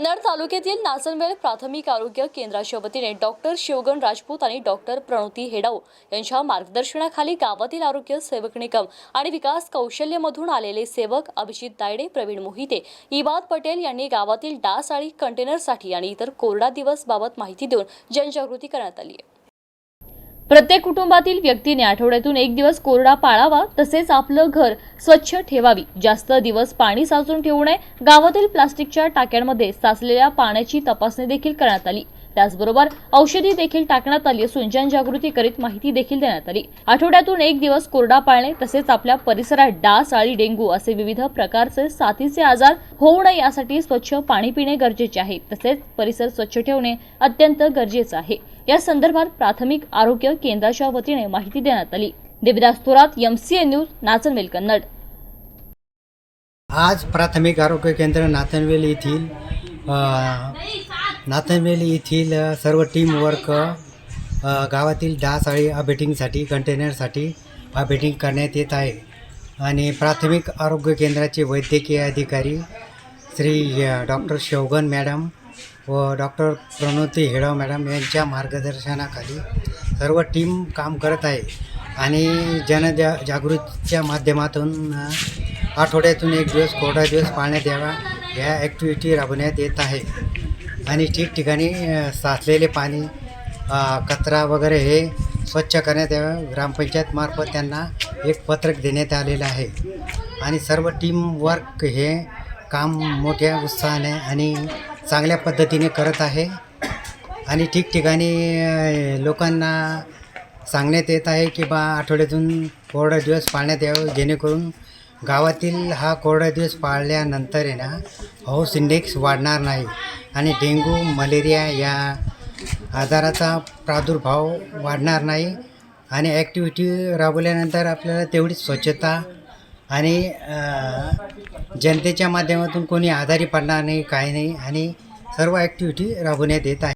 कन्नड तालुक्यातील नाचनवेल प्राथमिक आरोग्य केंद्राच्या वतीने डॉक्टर शिवगण राजपूत आणि डॉक्टर प्रणोती हेडाऊ यांच्या मार्गदर्शनाखाली गावातील आरोग्य सेवक निगम आणि विकास कौशल्यमधून आलेले सेवक अभिजित दायडे प्रवीण मोहिते इबाद पटेल यांनी गावातील डास आणि कंटेनरसाठी आणि इतर कोरडा दिवसबाबत माहिती देऊन जनजागृती करण्यात आली आहे. प्रत्येक कुटुंबातील व्यक्तीने आठवड्यातून एक दिवस कोरडा पाळावा तसेच आपलं घर स्वच्छ ठेवावी. जास्त दिवस पाणी साचून ठेवू नये. गावातील प्लास्टिकच्या टाक्यांमध्ये साचलेल्या पाण्याची तपासणी देखील करण्यात आली. त्याचबरोबर औषधी देखील टाकण्यात आली असून जनजागृती करीत माहिती देखील देण्यात आली. आठवड्यातून एक दिवस कोरडा पाळणे तसेच आपल्या परिसरात डास आळी डेंगू असे विविध प्रकारचे साथीचे आजार होऊ नये यासाठी स्वच्छ पाणी पिणे गरजेचे आहे. तसेच परिसर स्वच्छ ठेवणे अत्यंत गरजेचं आहे. या संदर्भात प्राथमिक आरोग्य केंद्राच्या वतीने माहिती देण्यात आली. Devidas Thorat MCA news Nachanvel Kannad. आज प्राथमिक आरोग्य केंद्र नाथनवेल येथील नाथनवेल येथील सर्व टीमवर्क गावातील डास साळी अबेटिंगसाठी कंटेनरसाठी अबेटिंग करण्यात येत आहे. आणि प्राथमिक आरोग्य केंद्राचे वैद्यकीय अधिकारी श्री डॉक्टर शौगन मॅडम व डॉक्टर प्रणोती हेडाव मॅडम यांच्या मार्गदर्शनाखाली सर्व टीम काम करत आहे. आणि जनजा जागृतीच्या माध्यमातून आठवड्यातून एक दिवस कोरडा दिवस पाळण्यात यावा या ॲक्टिव्हिटी राबवण्यात येत आहे. आणि ठिकठिकाणी साचलेले पाणी कचरा वगैरे हे स्वच्छ करण्यात यावं. ग्रामपंचायतमार्फत त्यांना एक पत्रक देण्यात आलेलं आहे. आणि सर्व टीमवर्क हे काम मोठ्या उत्साहाने आणि चांगल्या पद्धतीने करत आहे. आणि ठिकठिकाणी लोकांना सांगण्यात येत आहे की बा आठवड्यातून थोडा दिवस पाळण्यात यावं जेणेकरून गावातील हा कोरडा दिवस पाळल्यानंतर आहे ना हाऊस इंडेक्स वाढणार नाही. आणि डेंग्यू मलेरिया या आजाराचा प्रादुर्भाव वाढणार नाही. आणि ॲक्टिव्हिटी राबवल्यानंतर आपल्याला तेवढीच स्वच्छता आणि जनतेच्या माध्यमातून कोणी आजारी पडणार नाही काही नाही. आणि सर्व ॲक्टिव्हिटी राबवण्यात येत आहे.